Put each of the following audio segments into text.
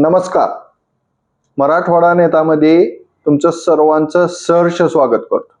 नमस्कार. मराठवाडा नेतामध्ये तुमचं सर्वांचं सहर्ष स्वागत करतो.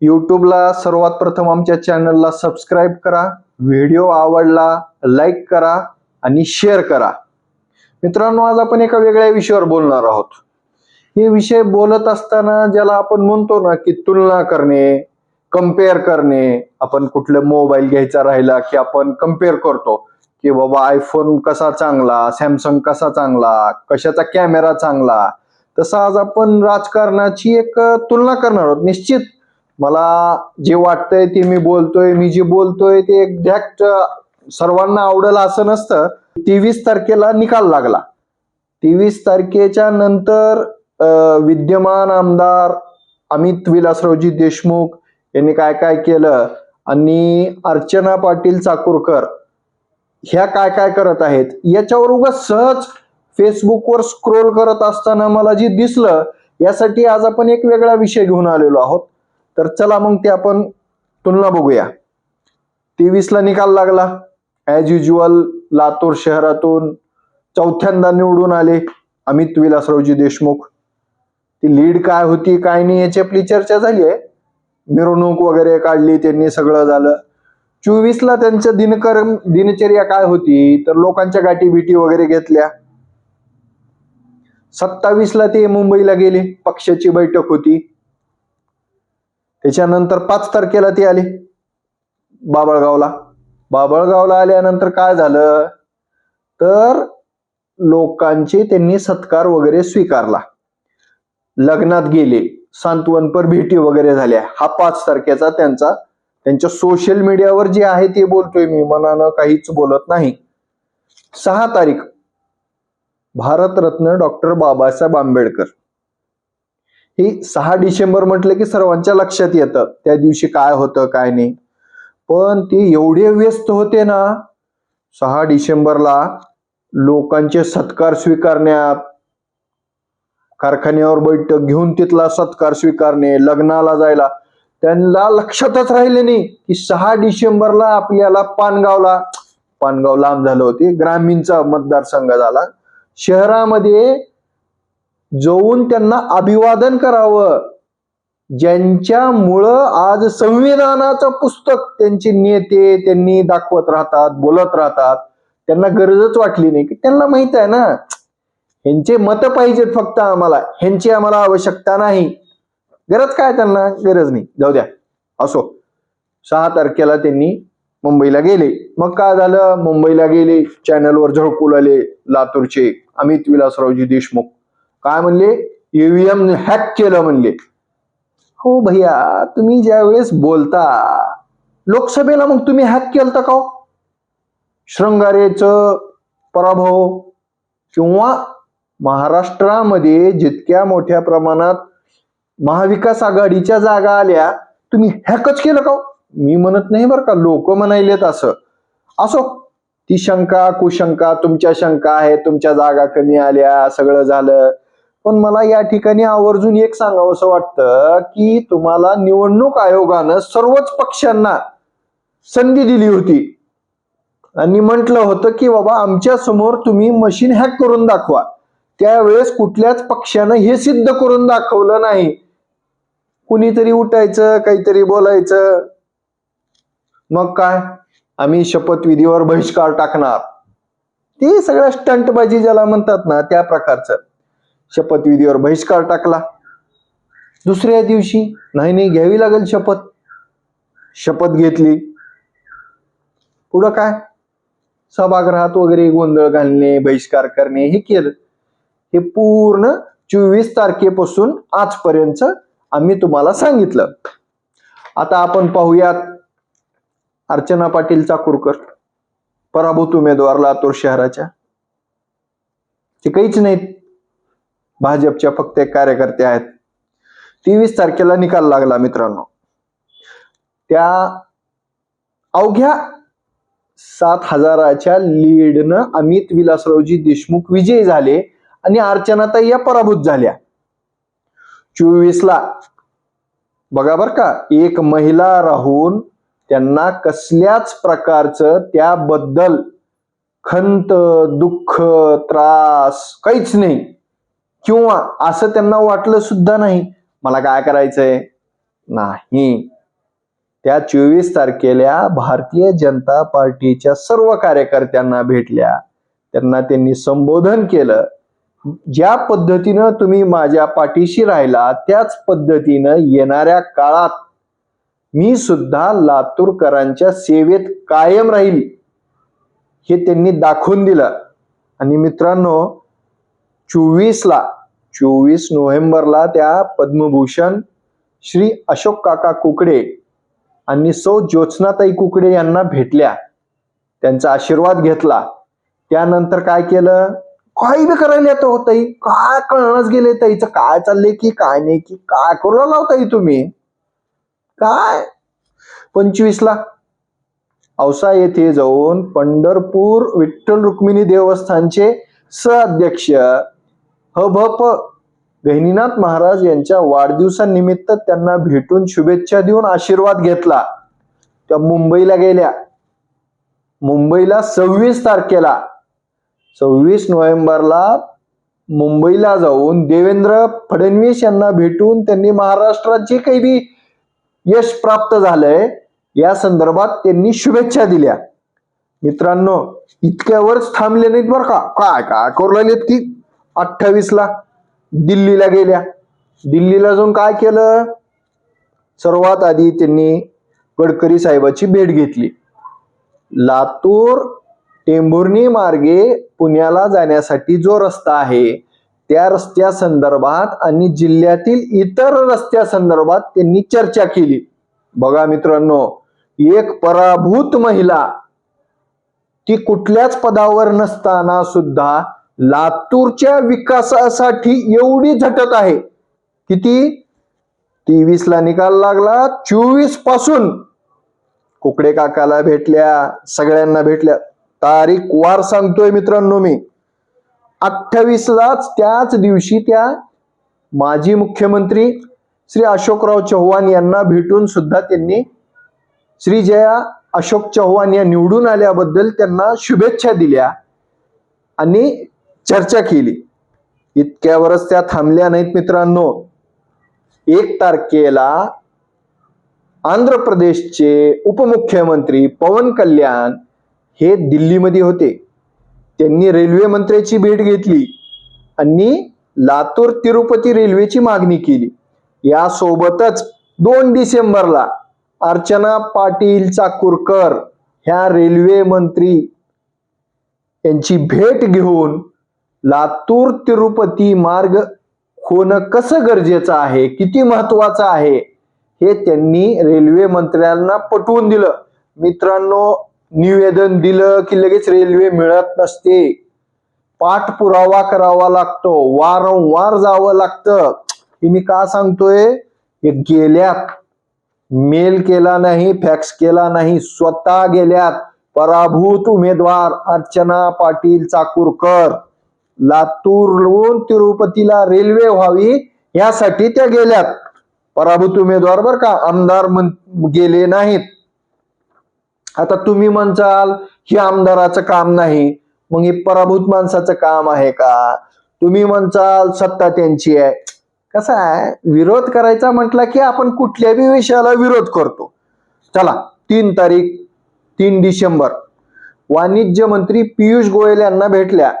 यूट्यूबला सर्वात प्रथम आमच्या चॅनलला सबस्क्राईब करा व्हिडिओ आवडला लाईक करा आणि शेअर करा. मित्रांनो आज आपण एका वेगळ्या विषयावर बोलणार आहोत. हे विषय बोलत असताना ज्याला आपण म्हणतो ना की तुलना करणे कंपेअर करणे आपण कुठलं मोबाईल घ्यायचा राहिला की आपण कंपेअर करतो. की बाबा आयफोन कसा चांगला सॅमसंग कसा चांगला कशाचा कॅमेरा चांगला तसं आज आपण राजकारणाची एक तुलना करणार आहोत. निश्चित मला जे वाटतंय ते मी बोलतोय मी जे बोलतोय ते एक्झॅक्ट सर्वांना आवडेल असं नसतं. तेवीस तारखेला निकाल लागला. तेवीस तारखेच्या नंतर विद्यमान आमदार अमित विलासरावजी देशमुख यांनी काय काय केलं? आणि अर्चना पाटील चाकूरकर ह्या काय काय करत आहेत? याच्यावर उगा सहज फेसबुकवर स्क्रोल करत असताना मला जे दिसलं यासाठी आज आपण एक वेगळा विषय घेऊन आलेलो आहोत. तर चला मग ते आपण तुलना बघूया. तेवीसला निकाल लागला. ऍज युज्युअल लातूर शहरातून चौथ्यांदा निवडून आले अमित विलासरावजी देशमुख. ती लीड काय होती काय नाही याची आपली चर्चा झाली आहे. मिरवणूक वगैरे काढली त्यांनी सगळं झालं. चोवीस ला त्यांचं दिनकर दिनचर्या काय होती? तर लोकांच्या गाठी बिटी वगैरे घेतल्या. सत्तावीस ला ते मुंबईला गेले पक्षाची बैठक होती. त्याच्यानंतर पाच तारखेला ते आले बाबळगावला. बाबळगावला आल्यानंतर काय झालं? तर लोकांचे त्यांनी सत्कार वगैरे स्वीकारला. लग्नात गेले सांत्वनपर भेटी वगैरे झाल्या. हा पाच तारखेचा त्यांचा त्यांच्या सोशल मीडियावर जे आहे ते बोलतोय मी. मनानं काहीच बोलत नाही. सहा तारीख. भारतरत्न डॉक्टर बाबासाहेब आंबेडकर. ही सहा डिसेंबर म्हटलं की सर्वांच्या लक्षात येतं. त्या दिवशी काय होतं काय नाही. पण ते एवढे व्यस्त होते ना सहा डिसेंबरला लोकांचे सत्कार स्वीकारण्यात कारखान्यावर बैठक घेऊन तिथला सत्कार स्वीकारणे लग्नाला जायला त्यांना लक्षातच राहिले नाही की सहा डिसेंबरला आपल्याला पानगावला पानगाव लांब झालं होते ग्रामीणचा मतदारसंघ झाला. शहरामध्ये जाऊन त्यांना अभिवादन करावं. ज्यांच्यामुळं आज संविधानाचं पुस्तक त्यांचे नेते त्यांनी दाखवत राहतात बोलत राहतात. त्यांना गरजच वाटली नाही. की त्यांना माहीत आहे ना ह्यांचे मत पाहिजेत फक्त आम्हाला. ह्यांची आम्हाला आवश्यकता नाही. गरज काय त्यांना? गरज नाही. जाऊ द्या. असो. सहा तारखेला त्यांनी मुंबईला गेले. मग काय झालं? मुंबईला गेले. चॅनलवर झळकू आले लातूरचे अमित विलासरावजी देशमुख. काय म्हणले? ईव्हीएम हॅक केलं म्हणले. हो भैया तुम्ही ज्या वेळेस बोलता लोकसभेला मग तुम्ही हॅक केलं का हो? शृंगारेचं पराभव किंवा महाराष्ट्रामध्ये जितक्या मोठ्या प्रमाणात महाविकास आघाडीच्या जागा आल्या तुम्ही हॅकच केलं का हो? मी म्हणत नाही बरं का लोक म्हणायलेत असं. असो ती शंका कुशंका तुमच्या शंका आहे तुमच्या जागा कमी आल्या सगळं झालं. पण मला या ठिकाणी आवर्जून एक सांगावं असं वाटतं की तुम्हाला निवडणूक आयोगानं सर्वच पक्षांना संधी दिली होती. आणि म्हटलं होतं की बाबा आमच्यासमोर तुम्ही मशीन हॅक करून दाखवा. त्यावेळेस कुठल्याच पक्षानं हे सिद्ध करून दाखवलं नाही. कुणीतरी उठायचं काहीतरी बोलायचं. मग काय? आम्ही शपथविधीवर बहिष्कार टाकणार. ते सगळ्या स्टंटबाजी ज्याला म्हणतात ना त्या प्रकारचं. शपथविधीवर बहिष्कार टाकला. दुसऱ्या दिवशी नाही नाही घ्यावी लागेल शपथ. शपथ घेतली. पुढं काय? सभागृहात वगैरे गोंधळ घालणे बहिष्कार करणे हे केलं. हे पूर्ण चोवीस तारखेपासून आजपर्यंत आम्ही तुम्हाला सांगितलं. आता आपण पाहूयात अर्चना पाटील चाकूरकर पराभूत उमेदवार लातूर शहराच्या. ते काहीच नाहीत. भाजपच्या फक्त एक कार्यकर्ते आहेत. तेवीस तारखेला निकाल लागला मित्रांनो. त्या अवघ्या सात हजाराच्या लीडनं अमित विलासरावजी देशमुख विजयी झाले आणि अर्चनाताई या पराभूत झाल्या. चोवीसला बघा बर का एक महिला राहून त्यांना कसल्याच प्रकारचं त्याबद्दल खंत दुःख त्रास काहीच नाही. किंवा असं त्यांना वाटलं सुद्धा नाही मला काय करायचंय? नाही. त्या चोवीस तारखेला भारतीय जनता पार्टीच्या सर्व कार्यकर्त्यांना भेटल्या. त्यांना त्यांनी संबोधन केलं. ज्या पद्धतीनं तुम्ही माझ्या पाठीशी राहिला त्याच पद्धतीनं येणाऱ्या काळात मी सुद्धा लातूरकरांच्या सेवेत कायम राहील हे त्यांनी दाखवून दिलं. आणि मित्रांनो चोवीसला चोवीस नोव्हेंबरला त्या पद्मभूषण श्री अशोक काका कुकडे आणि सौ ज्योत्स्नाताई कुकडे यांना भेटल्या. त्यांचा आशीर्वाद घेतला. त्यानंतर काय केलं? काही बी करायला येतो हो ताई. काय कळणच गेले ताईचं. काय चाललंय की काय नाही की काय करू लागला हो ताई तुम्ही? काय? पंचवीसला. औसा येथे जाऊन पंढरपूर विठ्ठल रुक्मिणी देवस्थानचे सहअध्यक्ष हभप गहिनीनाथ महाराज यांच्या वाढदिवसानिमित्त त्यांना भेटून शुभेच्छा देऊन आशीर्वाद घेतला. त्या मुंबईला गेल्या. मुंबईला सव्वीस तारखेला. सव्वीस नोव्हेंबरला मुंबईला जाऊन देवेंद्र फडणवीस यांना भेटून त्यांनी महाराष्ट्रात जे काही बी यश प्राप्त झालंय या संदर्भात त्यांनी शुभेच्छा दिल्या. मित्रांनो इतक्यावरच थांबले नाहीत बरं का? काय काय करू लागलेत की? अठ्ठावीसला दिल्लीला गेल्या. दिल्लीला जाऊन काय केलं? सर्वात आधी त्यांनी गडकरी साहेबाची भेट घेतली. लातूर टेंभुर्णी मार्गे पुण्याला जाण्यासाठी जो रस्ता आहे त्या रस्त्या संदर्भात आणि जिल्ह्यातील इतर रस्त्या संदर्भात त्यांनी चर्चा केली. बघा मित्रांनो एक पराभूत महिला ती कुठल्याच पदावर नसताना सुद्धा लातूरच्या विकासासाठी एवढी झटत आहे. किती? तेवीस ला निकाल लागला चोवीसपासून. कुकडे काकाला भेटल्या सगळ्यांना भेटल्या. तारीख वार सांगतोय मित्रांनो मी. अठ्ठावीसलाच त्याच दिवशी त्या माजी मुख्यमंत्री श्री अशोकराव चव्हाण यांना भेटून सुद्धा त्यांनी श्री जया अशोक चव्हाण या निवडून आल्याबद्दल त्यांना शुभेच्छा दिल्या आणि चर्चा केली. इतक्यावरच त्या थांबल्या नाहीत मित्रांनो. एक तारखेला आंध्र प्रदेशचे उपमुख्यमंत्री पवन कल्याण हे दिल्लीमध्ये होते. त्यांनी रेल्वे मंत्र्याची भेट घेतली आणि लातूर तिरुपती रेल्वेची मागणी केली. यासोबतच दोन डिसेंबरला अर्चना पाटील चाकूरकर ह्या रेल्वे मंत्री यांची भेट घेऊन लातूर तिरुपती मार्ग होणं कसं गरजेचं आहे किती महत्वाचं आहे हे त्यांनी रेल्वे मंत्र्यांना पटवून दिलं. मित्रांनो निवेदन दिलं की लगेच रेल्वे मिळत नसते. पाठपुरावा करावा लागतो. वारंवार जावं लागतं. हे मी का सांगतोय? गेल्यात. मेल केला नाही फॅक्स केला नाही स्वतः गेल्यात. पराभूत उमेदवार अर्चना पाटील चाकूरकर. लातूरहून तिरुपतीला रेल्वे व्हावी यासाठी त्या गेल्यात. पराभूत उमेदवार बर का आमदार म्हण गेले नाहीत. आता तुम्ही म्हणचाल हे आमदाराचं काम नाही. मग हे पराभूत माणसाचं काम आहे का? तुम्ही म्हणचाल सत्ता त्यांची आहे. कसं आहे? विरोध करायचा म्हटला की आपण कुठल्याही विषयाला विरोध करतो. चला तीन तारीख तीन डिसेंबर. वाणिज्य मंत्री पियुष गोयल यांना भेटल्या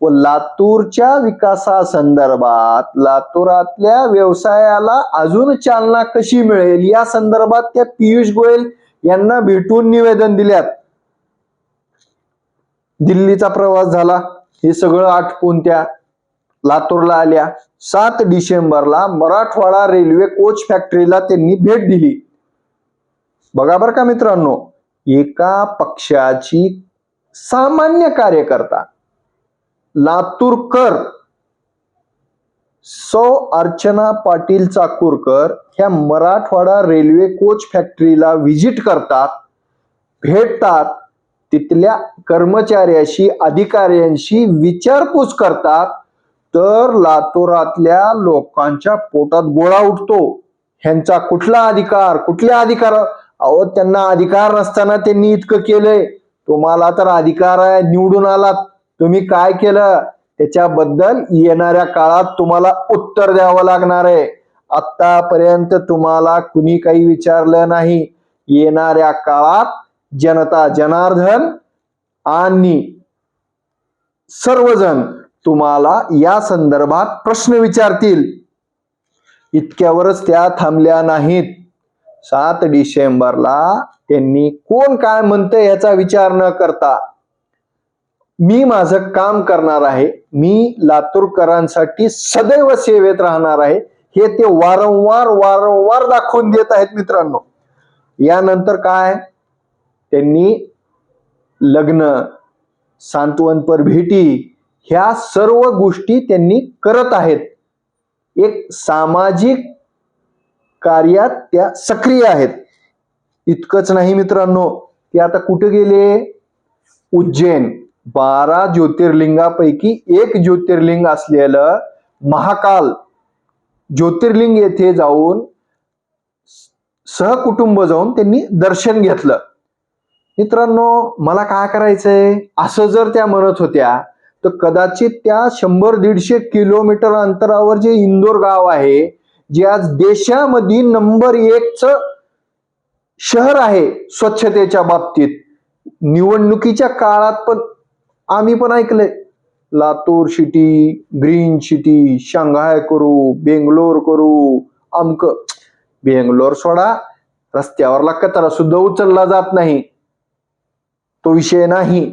व लातूरच्या विकासासंदर्भात लातूरातल्या व्यवसायाला अजून चालना कशी मिळेल या संदर्भात त्या पियुष गोयल यांना भेटून निवेदन दिल्यात. दिल्लीचा प्रवास झाला. हे सगळं आटपून त्या लातूरला आल्या. सात डिसेंबरला मराठवाडा रेल्वे कोच फॅक्टरीला त्यांनी भेट दिली. बघा बरं का मित्रांनो एका पक्षाची सामान्य कार्यकर्ता लातूरकर सौ अर्चना पाटील चाकूरकर ह्या मराठवाडा रेल्वे कोच फॅक्टरीला व्हिजिट करतात भेटतात तिथल्या कर्मचाऱ्याशी अधिकाऱ्यांशी विचारपूस करतात तर लातूरातल्या लोकांच्या पोटात गोळा उठतो. ह्यांचा कुठला अधिकार कुठल्या अधिकार? अहो त्यांना अधिकार नसताना त्यांनी इतकं केलंय. तुम्हाला तर अधिकार आहे निवडून आलात. तुम्ही काय केलं? त्याच्याबद्दल येणाऱ्या काळात तुम्हाला उत्तर द्यावं लागणार आहे. आतापर्यंत तुम्हाला कुणी काही विचारलं नाही. येणाऱ्या काळात जनता जनार्दन आणि सर्वजण तुम्हाला या संदर्भात प्रश्न विचारतील. इतक्यावरच त्या थांबल्या नाहीत. सात डिसेंबरला त्यांनी कोण काय म्हणतं याचा विचार न करता मी माझं काम करणार आहे मी लातूरकरांसाठी सदैव सेवेत राहणार आहे हे ते वारंवार वारंवार दाखवून देत आहेत मित्रांनो. यानंतर काय? त्यांनी लग्न सांत्वनपर भेटी ह्या सर्व गोष्टी त्यांनी करत आहेत. एक सामाजिक कार्यात त्या सक्रिय आहेत. इतकंच नाही मित्रांनो ते आता कुठे गेले? उज्जैन. बारा ज्योतिर्लिंगापैकी एक ज्योतिर्लिंग असलेलं महाकाल ज्योतिर्लिंग येथे जाऊन सहकुटुंब जाऊन त्यांनी दर्शन घेतलं. मित्रांनो मला काय करायचंय? असं जर त्या म्हणत होत्या तर कदाचित त्या शंभर दीडशे किलोमीटर अंतरावर जे इंदोर गाव आहे जे आज देशामध्ये नंबर एकच शहर आहे स्वच्छतेच्या बाबतीत निवडणुकीच्या काळात पण आम्ही पण ऐकलंय. Latur city green city Shanghai करू बेंगलोर करू अमक. बेंगलोर सोडा रस्त्यावरला कचरा सुद्धा उचलला जात नाही. तो विषय नाही.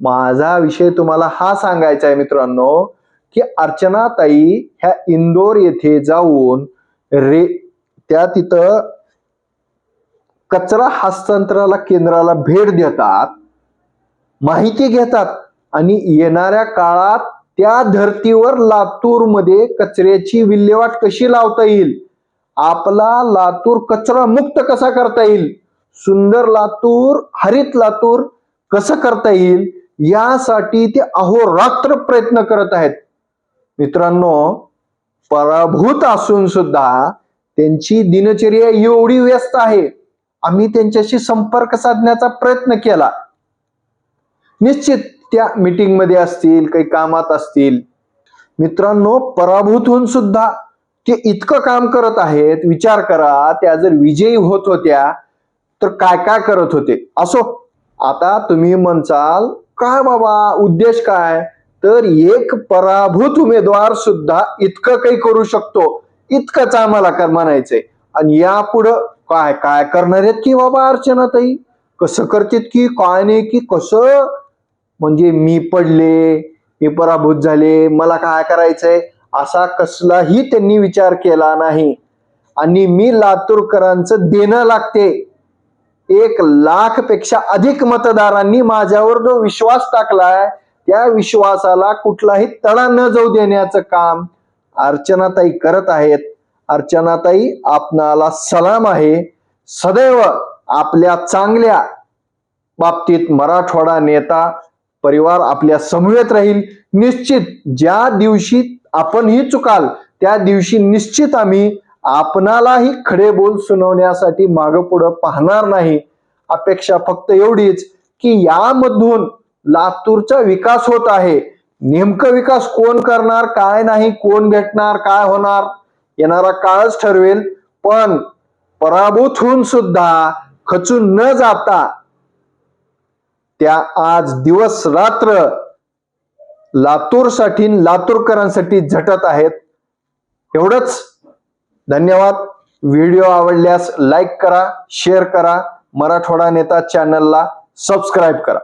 माझा विषय तुम्हाला हा सांगायचा आहे मित्रांनो की अर्चनाताई ह्या इंदोर येथे जाऊन रे त्या तिथं कचरा हस्तांतराला केंद्राला भेट देतात माहिती घेतात. आणि येणाऱ्या काळात त्या धर्तीवर लातूरमध्ये कचऱ्याची विल्हेवाट कशी लावता येईल? आपला लातूर कचरा मुक्त कसा करता येईल? सुंदर लातूर हरित लातूर कसं करता येईल? यासाठी ते अहोरात्र प्रयत्न करत आहेत. मित्रांनो पराभूत असून सुद्धा त्यांची दिनचर्या एवढी व्यस्त आहे. आम्ही त्यांच्याशी संपर्क साधण्याचा प्रयत्न केला. निश्चित त्या मीटिंगमध्ये असतील काही कामात असतील. मित्रांनो पराभूत होऊन सुद्धा ते इतकं काम करत आहेत विचार करा त्या जर विजयी होत होत्या तर काय काय करत होते? असो आता तुम्ही म्हणसाल काय बाबा उद्देश काय? तर एक पराभूत उमेदवार सुद्धा इतकं काही करू शकतो इतकंच आम्हाला कर म्हणायचंय. आणि यापुढं काय काय करणार आहेत की बाबा अर्चनाताई? कसं करतात की काय नाही की कसं म्हणजे मी पडले मी पराभूत झाले मला काय करायचंय? असा कसलाही त्यांनी विचार केला नाही. आणि मी लातूरकरांचं देणं लागते. एक लाखपेक्षा अधिक मतदारांनी माझ्यावर जो विश्वास टाकलाय त्या विश्वासाला कुठलाही तडा न जाऊ देण्याचं काम अर्चनाताई करत आहेत. अर्चनाताई आपणाला सलाम आहे. सदैव आपल्या चांगल्या बाबतीत मराठवाडा नेता परिवार आपल्या समवेत राहील. निश्चित ज्या दिवशी आपणही चुकाल त्या दिवशी निश्चित आम्ही आपणालाही खडे बोल सुनावण्यासाठी मागं पुढं पाहणार नाही. अपेक्षा फक्त एवढीच की यामधून लातूरचा विकास होत आहे. नेमकं विकास कोण करणार काय नाही कोण भेटणार काय होणार येणारा काळच ठरवेल. पण पराभूत होऊन सुद्धा खचून न जाता त्या आज दिवस रात्र लातूरसाठी लातूरकरांसाठी झटत आहेत. एवढंच. धन्यवाद. व्हिडिओ आवडल्यास लाईक करा शेअर करा. मराठवाडा नेता चॅनलला सबस्क्राईब करा.